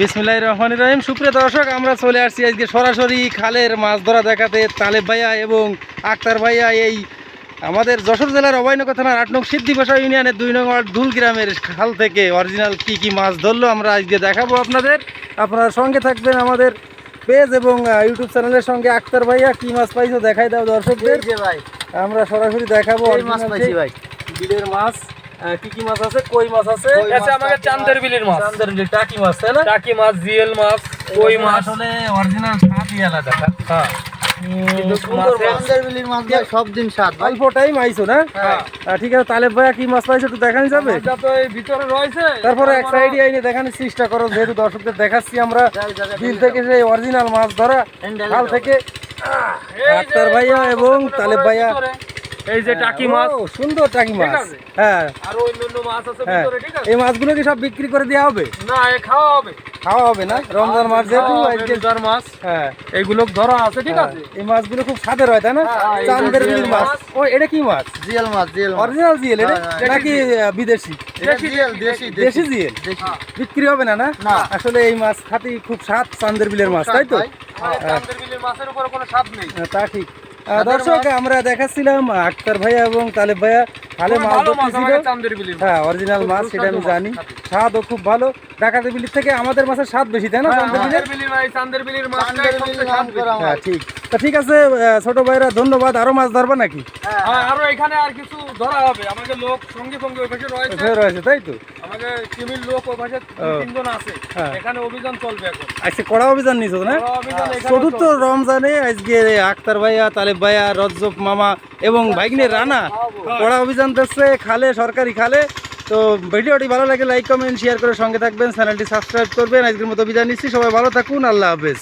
বিসমিল্লাহ রহমান রহিম। সুপ্রিয় দর্শক আমরা চলে আসছি আজকে সরাসরি খালের মাছ ধরা দেখাতে তালেব ভাইয়া এবং আক্তার ভাইয়া এই আমাদের যশোর জেলার অভয়নগর থানার আট নং সিদ্ধিপাশা ইউনিয়নের দুই নং ধুল গ্রামের খাল থেকে অরিজিনাল কি কি মাছ ধরলো আমরা আজকে দেখাবো আপনাদের। আপনারা সঙ্গে থাকবেন আমাদের পেজ এবং ইউটিউব চ্যানেলের সঙ্গে। আক্তার ভাইয়া কি মাছ পাইছো দেখাই দাও দর্শকদের। ভাই। আমরা সরাসরি দেখাবো মাছ পাইছি ভাই। বিলের মাছ। কি কি মাছ আছে? কই মাছ আছে? আছে আমাকে চান্দের বিলির মাছ। চান্দের বিল, টাকি মাছ তাই না? টাকি মাছ জিএল মাছ কই মাছ? আসলে অরিজিনাল স্বাদই আলাদা হ্যাঁ। কিন্তু সুন্দর মাছ। চান্দের বিলির মাছ ভাই সব দিন স্বাদ ভাই। অল্প টাইম আইছো না? হ্যাঁ। আহ, ঠিক আছে তালেব ভাইয়া কি মাছ পাইছো একটু দেখানি যাবে? মাছটা তো এই ভিতরে রয়েছে। তারপরে এক সাইডে আইনে দেখানোর চেষ্টা করো যেহেতু দর্শকদের দেখাচ্ছি আমরা বিল থেকে সেই অরিজিনাল মাছ ধরা খাল থেকে আক্তার ভাইয়া এবং তালেব ভাইয়া এই যে টাকি মাছ। সুন্দর টাকি মাছ। হ্যাঁ। আর অন্যান্য মাছ আছে হ্যাঁ। ভিতরে ঠিক আছে? এই মাছগুলো কি সব বিক্রি করে দেওয়া হবে? না এ খাওয়া হবে। খাওয়া হবে না? রমজান মাছ যেহেতু আজকে রোজার মাছ হ্যাঁ। এইগুলো ধরা আছে ঠিক আছে? হ্যাঁ, এই মাছগুলো খুব স্বাদের হয় তাই না? হ্যাঁ, চান্দের বিল মাছ। ও এটা কি মাছ? জিএল মাছ জিএল অরিজিনাল জিএল এটা? হ্যাঁ, হ্যাঁ, নাকি বিদেশি? দেশি, জিএল দেশি, দেশি। দেশি জিএল? বিক্রি হবে না না। আসলে এই মাছ খাতি খুব স্বাদ চান্দের বিলের মাছ তাই তো? চান্দের বিলির মাছের উপরে কোনো স্বাদ নেই। হ্যাঁ, তা ঠিক। দর্শক আমরা দেখাচ্ছিলাম আক্তার ভাইয়া এবং তালেব ভাইয়া। ভালো মাছ ধরতেছিল। হ্যাঁ অরিজিনাল মাছ সেটা আমি জানি। স্বাদও খুব ভালো। ডাকাতি বিলির থেকে আমাদের মাছের স্বাদ বেশি তাই না হ্যাঁ, চান্দের বিলের? চান্দের বিলির মাছ, হ্যাঁ ঠিক। তা ঠিক আছে ছোট ভাইরা ধন্যবাদ। আরও মাছ ধরবা নাকি? হ্যাঁ হ্যাঁ, আরও এখানে আর কিছু ধরা হবে। আমাকে লোক সঙ্গে সঙ্গে ওই পাশে রয়েছে। রয়েছে তাই তো? আমাকে টিমির লোক ওই পাশে তিনজন আছে। হ্যাঁ। এখানে অভিযান চলবে এখন। আজকে কড়া অভিযান নিছো না? বড় চতুর্থ রমজানে আজকে আক্তার ভাইয়া তালেব ভাইয়া রজ্জব মামা এবং ভাইগনের রানা কড়া অভিযান দিচ্ছে খালে সরকারি খালে। তো ভিডিওটি ভালো লাগে লাইক কমেন্ট শেয়ার করে সঙ্গে থাকবেন। চ্যানেলটি সাবস্ক্রাইব করবেন। আজকের মতো বিদায় নিচ্ছি। সবাই ভালো থাকুন আল্লাহ হাফেজ।